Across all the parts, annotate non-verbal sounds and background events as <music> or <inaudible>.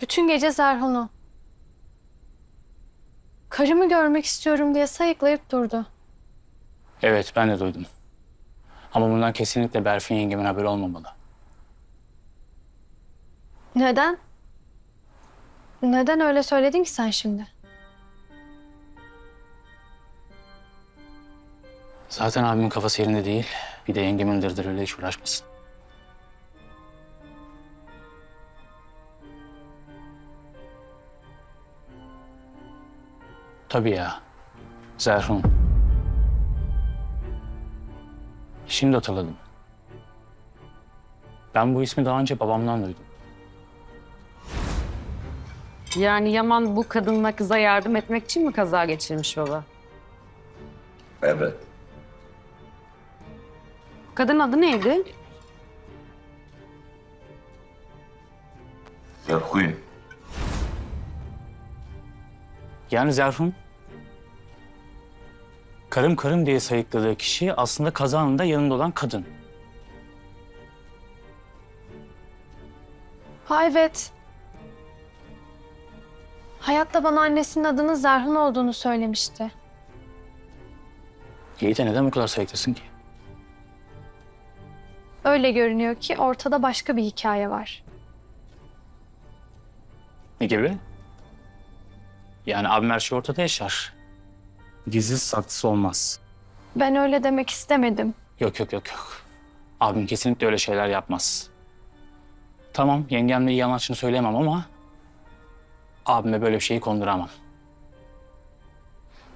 Bütün gece Zerhun'u. Karımı görmek istiyorum diye sayıklayıp durdu. Evet ben de duydum. Ama bundan kesinlikle Berfin yengemin haberi olmamalı. Neden? Neden öyle söyledin ki sen şimdi? Zaten abimin kafası yerinde değil. Bir de yengemin dırdırıyla hiç uğraşmasın. Tabii ya. Zerhun. Şimdi hatırladım. Ben bu ismi daha önce babamdan duydum. Yani Yaman bu kadınla kıza yardım etmek için mi kaza geçirmiş baba? Evet. Kadın adı neydi? Zerhun. Yani Zerhun, karım karım diye sayıkladığı kişi aslında kaza anında yanında olan kadın. Ha evet. Hayatta bana annesinin adının Zerhun olduğunu söylemişti. İyi de neden bu kadar sayıklasın ki? Öyle görünüyor ki ortada başka bir hikaye var. Ne gibi? Yani abim her şey ortada yaşar. Gizli saklısı olmaz. Ben öyle demek istemedim. Yok yok yok yok. Abim kesinlikle öyle şeyler yapmaz. Tamam yengemle iyi anlaşını söyleyemem ama... ...abime böyle bir şeyi konduramam.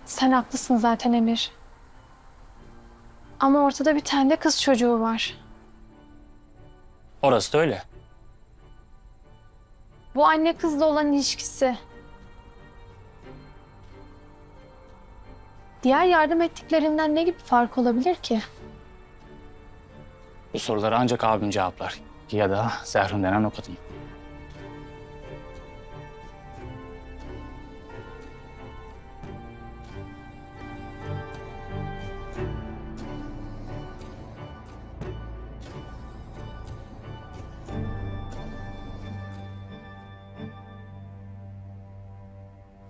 Sen haklısın zaten Emir. Ama ortada bir tane de kız çocuğu var. Orası da öyle. Bu anne kızla olan ilişkisi. Diğer yardım ettiklerinden ne gibi fark olabilir ki? Bu soruları ancak abim cevaplar. Ya da Zerrin denen o kadın.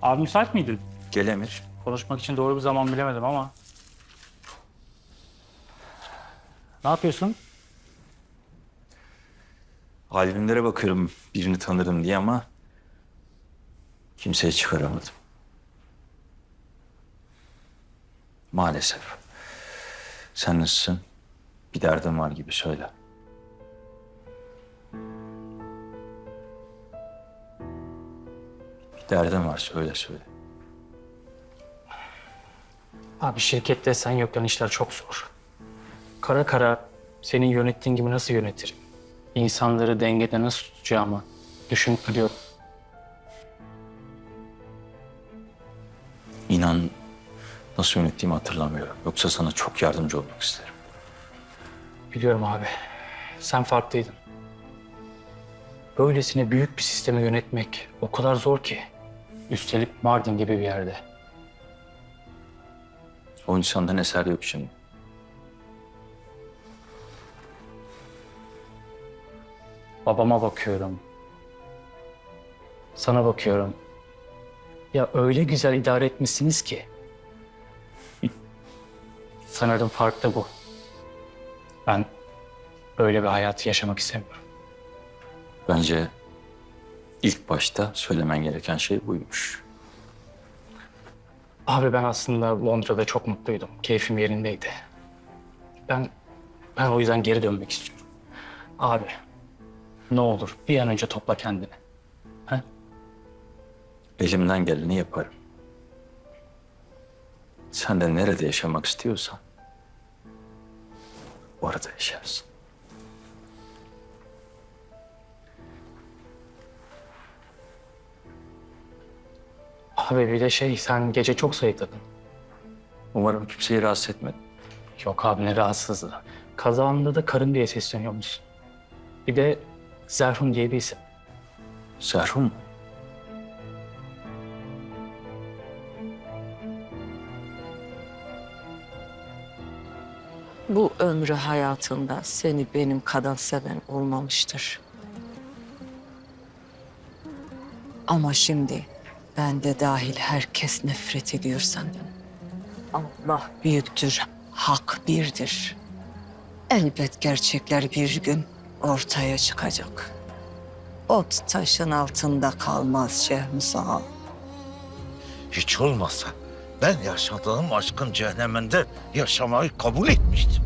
Abi müsait miydin? Gel Emir. Konuşmak için doğru bir zaman bilemedim ama. Ne yapıyorsun? Albümlere bakıyorum birini tanırım diye ama kimseye çıkaramadım. Maalesef. Sen nasılsın? Bir derdin var gibi söyle. Bir derdin var söyle söyle. Abi şirkette sen yokken işler çok zor. Kara kara senin yönettiğin gibi nasıl yönetirim? İnsanları dengede nasıl tutacağımı düşünüp duruyorum. İnan nasıl yönettiğimi hatırlamıyorum. Yoksa sana çok yardımcı olmak isterim. Biliyorum abi. Sen farklıydın. Böylesine büyük bir sistemi yönetmek o kadar zor ki. Üstelik Mardin gibi bir yerde. O insandan eser yok şimdi. Babama bakıyorum. Sana bakıyorum. Ya öyle güzel idare etmişsiniz ki. <laughs> Sanırım fark da bu. Ben böyle bir hayatı yaşamak istemiyorum. Bence ilk başta söylemen gereken şey buymuş. Abi ben aslında Londra'da çok mutluydum. Keyfim yerindeydi. Ben ben o yüzden geri dönmek istiyorum. Abi ne olur bir an önce topla kendini. Ha? Elimden geleni yaparım. Sen de nerede yaşamak istiyorsan orada yaşarsın. Abi bir de şey sen gece çok sayıkladın. Umarım kimseyi rahatsız etmedim. Yok abi ne rahatsızlığı. Kazanında da karın diye sesleniyormuşsun. Bir de Zerhun diye bir isim. Serhum mu? Bu ömrü hayatında seni benim kadar seven olmamıştır. Ama şimdi ben de dahil herkes nefret ediyor senden. Allah büyüktür, hak birdir. Elbet gerçekler bir gün ortaya çıkacak. Ot taşın altında kalmaz Şeyh Musa. Hiç olmazsa ben yaşadığım aşkın cehenneminde yaşamayı kabul etmiştim.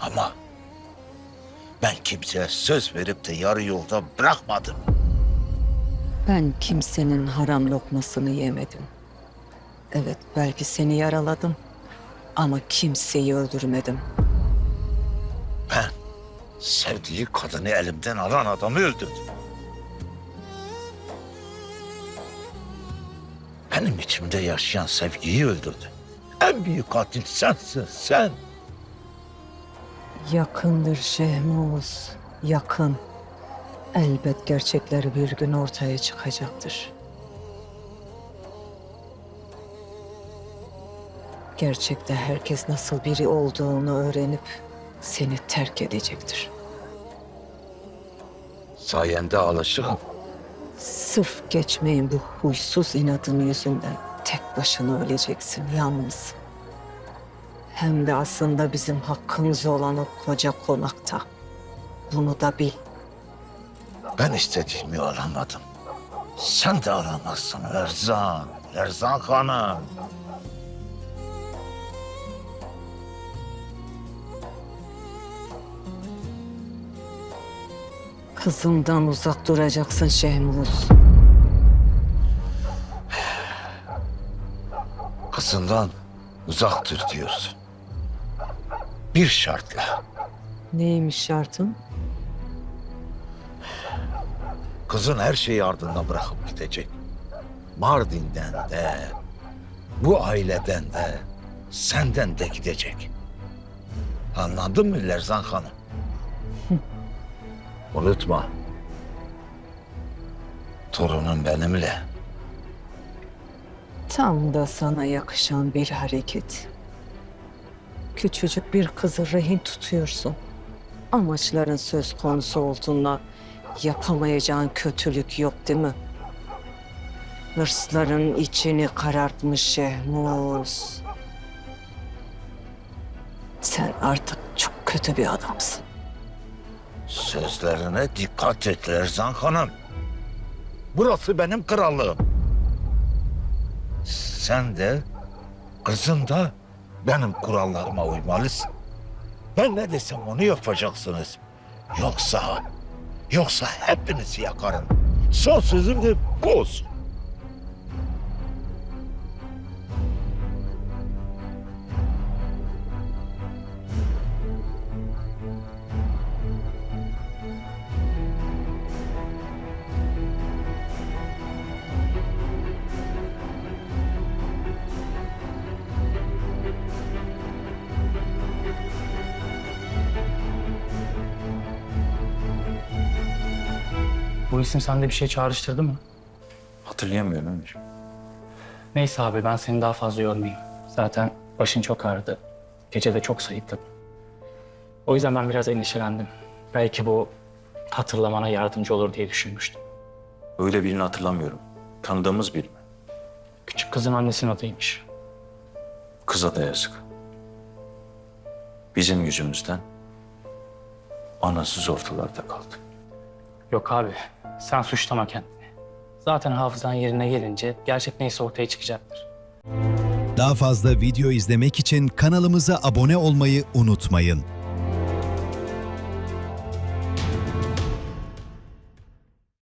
Ama ben kimseye söz verip de yarı yolda bırakmadım. Ben kimsenin haram lokmasını yemedim. Evet belki seni yaraladım ama kimseyi öldürmedim. Ben sevdiği kadını elimden alan adamı öldürdüm. Benim içimde yaşayan sevgiyi öldürdü. En büyük katil sensin sen. Yakındır Şehmuz, yakın. Elbet gerçekler bir gün ortaya çıkacaktır. Gerçekte herkes nasıl biri olduğunu öğrenip seni terk edecektir. Sayende alışığım. Sırf geçmeyin bu huysuz inadın yüzünden tek başına öleceksin yalnız. Hem de aslında bizim hakkımız olan o koca konakta. Bunu da bil. Ben istediğimi alamadım. Sen de alamazsın Erzan. Erzan Hanım. Kızımdan uzak duracaksın Şehmuz. Kızından uzaktır diyorsun. Bir şartla. Neymiş şartın? Kızın her şeyi ardında bırakıp gidecek. Mardin'den de, bu aileden de, senden de gidecek. Anladın mı Lerzan Hanım? Unutma. Torunun benimle. Tam da sana yakışan bir hareket. Küçücük bir kızı rehin tutuyorsun. Amaçların söz konusu olduğunda yapamayacağın kötülük yok değil mi? Hırsların içini karartmış Şehmuz. Sen artık çok kötü bir adamsın. Sözlerine dikkat et Lerzan Hanım. Burası benim krallığım. Sen de kızın da benim kurallarıma uymalısın. Ben ne desem onu yapacaksınız. Yoksa, yoksa hepinizi yakarım. Son sözüm de bu olsun. Bu isim sende bir şey çağrıştırdı mı? Hatırlayamıyorum Ömer. Neyse abi ben seni daha fazla yormayayım. Zaten başın çok ağrıdı. Gece de çok sayıkladın. O yüzden ben biraz endişelendim. Belki bu hatırlamana yardımcı olur diye düşünmüştüm. Öyle birini hatırlamıyorum. Tanıdığımız biri mi? Küçük kızın annesinin adıymış. Kıza da yazık. Bizim yüzümüzden anasız ortalarda kaldı. Yok abi sen suçlama kendini. Zaten hafızan yerine gelince gerçek neyse ortaya çıkacaktır. Daha fazla video izlemek için kanalımıza abone olmayı unutmayın.